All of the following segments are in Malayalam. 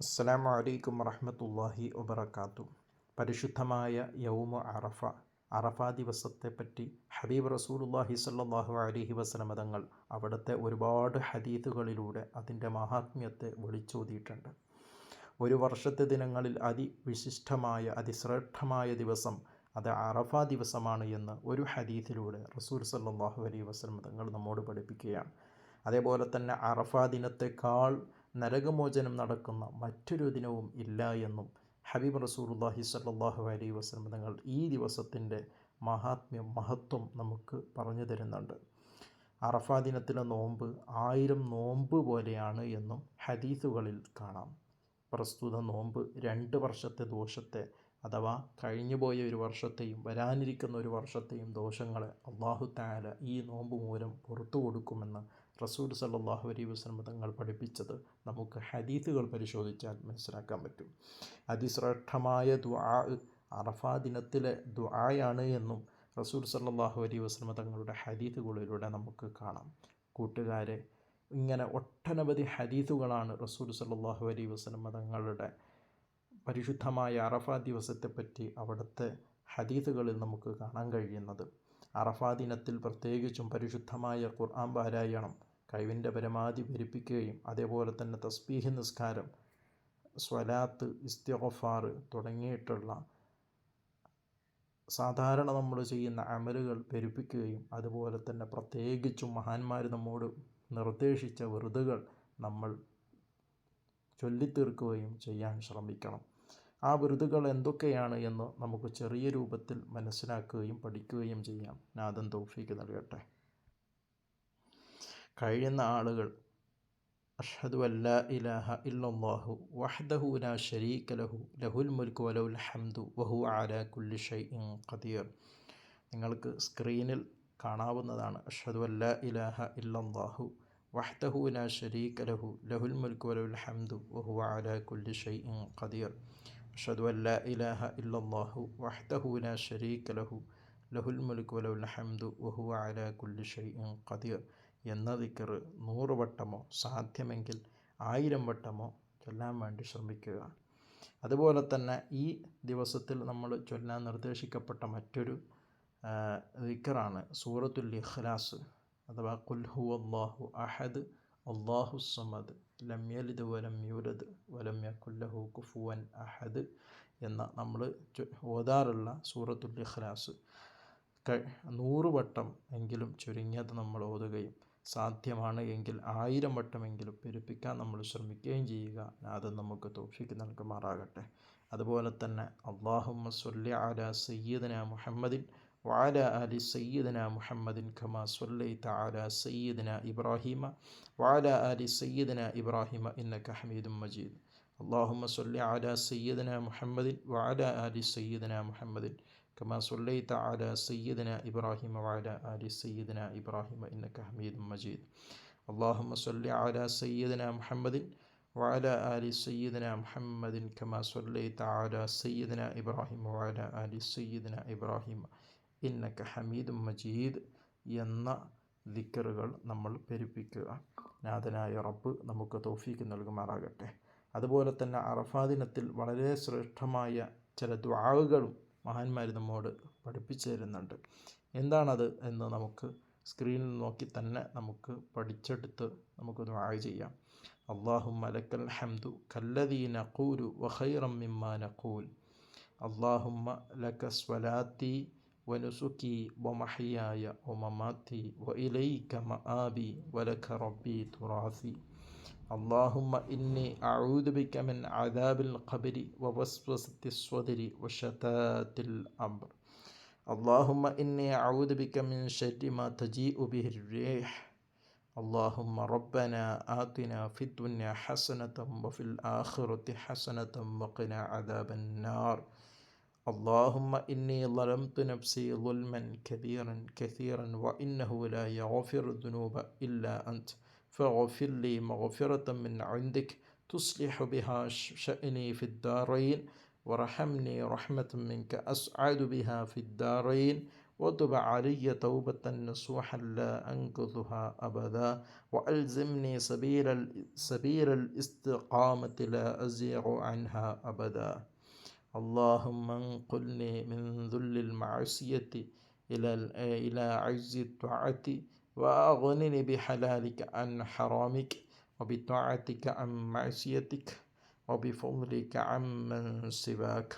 അസ്സാം വലൈക്കും വറഹമത്തല്ലാഹി വബർക്കാത്തു പരിശുദ്ധമായ യൗമ അറഫ അറഫ ദിവസത്തെപ്പറ്റി ഹബീബ് റസൂലുല്ലാഹി സല്ലാഹു അലഹി വസലമതങ്ങൾ അവിടുത്തെ ഒരുപാട് ഹദീത്തുകളിലൂടെ അതിന്റെ മഹാത്മ്യത്തെ വിളിച്ചോതിയിട്ടുണ്ട്. ഒരു വർഷത്തെ ദിനങ്ങളിൽ അതിവിശിഷ്ടമായ അതിശ്രേഷ്ഠമായ ദിവസം അത് അറഫ ദിവസമാണ് എന്ന് ഒരു ഹദീത്തിലൂടെ റസൂൽ സല്ലാഹു അലൈഹി വസലമതങ്ങൾ നമ്മോട് പഠിപ്പിക്കുകയാണ്. അതേപോലെ തന്നെ അറഫ ദിനത്തെക്കാൾ നരകമോചനം നടക്കുന്ന മറ്റൊരു ദിനവും ഇല്ല എന്നും ഹബീബ് റസൂലുല്ലാഹി സല്ലാഹു അലൈ വസ്ലം തങ്ങൾ ഈ ദിവസത്തിന്റെ മഹാത്മ്യം മഹത്വം നമുക്ക് പറഞ്ഞു തരുന്നുണ്ട്. അറഫാ ദിനത്തിലെ നോമ്പ് ആയിരം നോമ്പ് പോലെയാണ് എന്നും ഹദീസുകളിൽ കാണാം. പ്രസ്തുത നോമ്പ് രണ്ട് വർഷത്തെ ദോഷത്തെ അഥവാ കഴിഞ്ഞുപോയ ഒരു വർഷത്തെയും വരാനിരിക്കുന്ന ഒരു വർഷത്തെയും ദോഷങ്ങളെ അള്ളാഹു താല ഈ നോമ്പ് മൂലം പുറത്തു കൊടുക്കുമെന്ന് റസൂൽ സല്ലാഹു അലൈ വസ്ലം തങ്ങൾ പഠിപ്പിച്ചത് നമുക്ക് ഹദീത്തുകൾ പരിശോധിച്ചാൽ മനസ്സിലാക്കാൻ പറ്റും. അതിശ്രേഷ്ഠമായ ദുആ അറഫാ ദിനത്തിലെ ദുആയാണ് എന്നും റസൂൽ സല്ലാഹു അലൈ വസ്ലം തങ്ങളുടെ ഹദീത്തുകളിലൂടെ നമുക്ക് കാണാം. കൂട്ടുകാരെ ഇങ്ങനെ ഒട്ടനവധി ഹദീത്തുകളാണ് റസൂൽ സല്ലാഹു അലൈ വസ്ലം തങ്ങളുടെ പരിശുദ്ധമായ അറഫാ ദിവസത്തെപ്പറ്റി അവിടുത്തെ ഹദീത്തുകളിൽ നമുക്ക് കാണാൻ കഴിയുന്നത്. അറഫാ ദിനത്തിൽ പ്രത്യേകിച്ചും പരിശുദ്ധമായ ഖുർആൻ പാരായണം കഴിവിന്റെ പരമാവധി ഭരിപ്പിക്കുകയും അതേപോലെ തന്നെ തസ്ബീഹ് നിസ്കാരം സ്വലാത്ത് ഇസ്തിഗഫാർ തുടങ്ങിയിട്ടുള്ള സാധാരണ നമ്മൾ ചെയ്യുന്ന അമലുകൾ പെരുപ്പിക്കുകയും അതുപോലെ തന്നെ പ്രത്യേകിച്ചും മഹാന്മാർ നമ്മോട് നിർദ്ദേശിച്ച വെറുതുകൾ നമ്മൾ ചൊല്ലിത്തീർക്കുകയും ചെയ്യാൻ ശ്രമിക്കണം. ആ വെറുതുകൾ എന്തൊക്കെയാണ് എന്ന് നമുക്ക് ചെറിയ രൂപത്തിൽ മനസ്സിലാക്കുകയും പഠിക്കുകയും ചെയ്യാം. നാദൻ തൗഫീക്ക് നൽകട്ടെ. കഴിയുന്ന ആളുകൾ അഷ്ഹദു അല്ല ഇലാഹ ഇല്ലല്ലാഹു വഹ്ദഹു ലാ ഷരീക ലഹു ലഹുൽ മുൽക്ക് വലൗൽ ഹംദു വഹു അലാ കുല്ലി ഷൈഇൻ ഖദീർ. നിങ്ങൾക്ക് സ്ക്രീനിൽ കാണാവുന്നതാണ് അഷ്ഹദു അല്ല ഇലാഹ ഇല്ലല്ലാഹു വഹ്ദഹു ലാ ഷരീക ലഹു ലഹുൽ മുൽക്ക് വലൗൽ ഹംദു വഹു അലാ കുല്ലി ഷൈഇൻ ഖദീർ. അഷ്ഹദു അല്ല ഇലാഹ ഇല്ലല്ലാഹു വഹ്ദഹു ലാ ഷരീക ലഹു ലഹുൽ മുൽക്ക് വലൗൽ ഹംദു വഹു അലാ കുല്ലി ഷൈഇൻ ഖദീർ. എന്ന ദിക്കർ നൂറ് വട്ടമോ സാധ്യമെങ്കിൽ ആയിരം വട്ടമോ ചൊല്ലാൻ വേണ്ടി ശ്രമിക്കുക. അതുപോലെ തന്നെ ഈ ദിവസത്തിൽ നമ്മൾ ചൊല്ലാൻ നിർദ്ദേശിക്കപ്പെട്ട മറ്റൊരു ദിക്കറാണ് സൂറത്തുൽ ഇഖ്ലാസ് അഥവാ കുൽഹു അള്ളാഹു അഹദ് അള്ളാഹു സമദ് ലം യലിദ് വലം യൂലദ് വലം യക്കുല്ലഹു കുഫുവൻ അഹദ് എന്ന നമ്മൾ ഓതാറുള്ള സൂറത്തുൽ ഇഖ്ലാസ്. നൂറ് വട്ടം എങ്കിലും ചുരുങ്ങിയത് നമ്മൾ ഓതുകയും സാധ്യമാണ് എങ്കിൽ ആയിരം വട്ടമെങ്കിലും പെരുപ്പിക്കാൻ നമ്മൾ ശ്രമിക്കുകയും ചെയ്യുക അത് നമുക്ക് തോഫിക്ക് നൽകുമാറാകട്ടെ അതുപോലെ തന്നെ അള്ളാഹുമ്മ സൊല്ലി അല സയ്യിദന മുഹമ്മദിൻ വാല അലി സയ്യിദന മുഹമ്മദിൻ ഖമ സൊല്ലൈത്ത അല സയ്യിദന ഇബ്രാഹിമ വാല അലി സയ്യിദന ഇബ്രാഹിമ ഇന്നക ഹമീദും മജീദ് اللهم صل على سيدنا محمد وعلى آل سيدنا محمد كما صليت على سيدنا إبراهيم وعلى آل سيدنا إبراهيم إنك حميد مجيد اللهم صل على سيدنا محمد وعلى آل سيدنا محمد كما صليت على سيدنا إبراهيم وعلى آل سيدنا إبراهيم إنك حميد مجيد എന്ന ദിക്കറുകൾ നമ്മൾ പെരുപ്പിക്കുക നാഥനായ റബ്ബ് നമുക്ക് തൗഫീക്ക് നൽകുമാറാകട്ടെ അതുപോലെ തന്നെ അറഫാ ദിനത്തിൽ വളരെ ശ്രേഷ്ഠമായ ചില ദ്വാവുകളും മഹാന്മാർ നമ്മോട് പഠിപ്പിച്ചു തരുന്നുണ്ട് എന്താണത് എന്ന് നമുക്ക് സ്ക്രീനിൽ നോക്കി തന്നെ നമുക്ക് പഠിച്ചെടുത്ത് നമുക്ക് ദുആ ചെയ്യാം. അള്ളാഹു മലക്കൽ ഹംദു കല്ലദീ നഖൂലു വഖൈറം മിമ്മാ നഖൂൽ. അള്ളാഹുമ്മ ലക സ്വലാത്തി വനുസുക്കി വമഹയായ ഒമമാത്തി വ കമ ആബി വലക റബ്ബി തുറാസി. اللهم إني أعوذ بك من عذاب القبر ووسوسة الصدر وشتات الأمر. اللهم إني أعوذ بك من شر ما تجيء به الريح. اللهم ربنا آتنا في الدنيا حسنة وفي الآخرة حسنة وقنا عذاب النار. اللهم إني ظلمت نفسي ظلما كبيرا كثيرا وإنه لا يغفر الذنوب إلا أنت. فاغفر لي مغفرة من عندك تصلح بها شأني في الدارين وارحمني رحمة منك أسعد بها في الدارين وتب علي توبة نصوحا لا أنكثها أبدا وألزمني سبيل سبيل الاستقامة لا أزيغ عنها أبدا. اللهم انقلني من ذل المعصية إلى إلى عز الطاعة وأغنني بحلالك عن حرامك وبطاعتك عن معصيتك وبفضلك عمن سواك.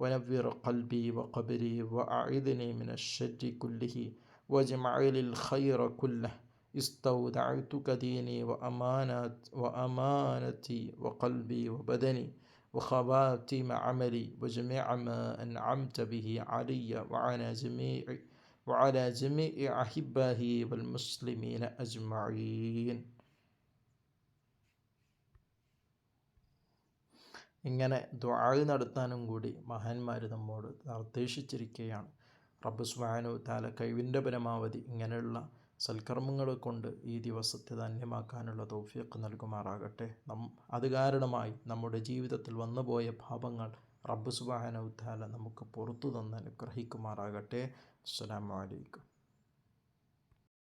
ونفر قلبي وقبري وأعذني من الشر كله واجمع الخير كله. استودعتك ديني وأمانات وأمانتي وقلبي وبدني وخواتيم عملي وجميع ما أنعمت به علي وعلى جميع وعلى جميع أحبائه والمسلمين أجمعين ഇങ്ങനെ ദുആ നടത്താനും കൂടി മഹാന്മാർ നമ്മോട് നിർദ്ദേശിച്ചിരിക്കുകയാണ് റബ്ബ് സുബ്ഹാനഹു താല കഴിവിൻ്റെ പരമാവധി ഇങ്ങനെയുള്ള സൽക്കർമ്മങ്ങൾ കൊണ്ട് ഈ ദിവസത്തെ ധന്യമാക്കാനുള്ള തൗഫീഖ് നൽകുമാറാകട്ടെ നം അത് കാരണമായി നമ്മുടെ ജീവിതത്തിൽ വന്നുപോയ പാപങ്ങൾ റബ്ബ് സുബ്ഹാനഹു താല നമുക്ക് പുറത്തു തന്ന് അനുഗ്രഹിക്കുമാറാകട്ടെ അസ്സലാമു അലൈക്കും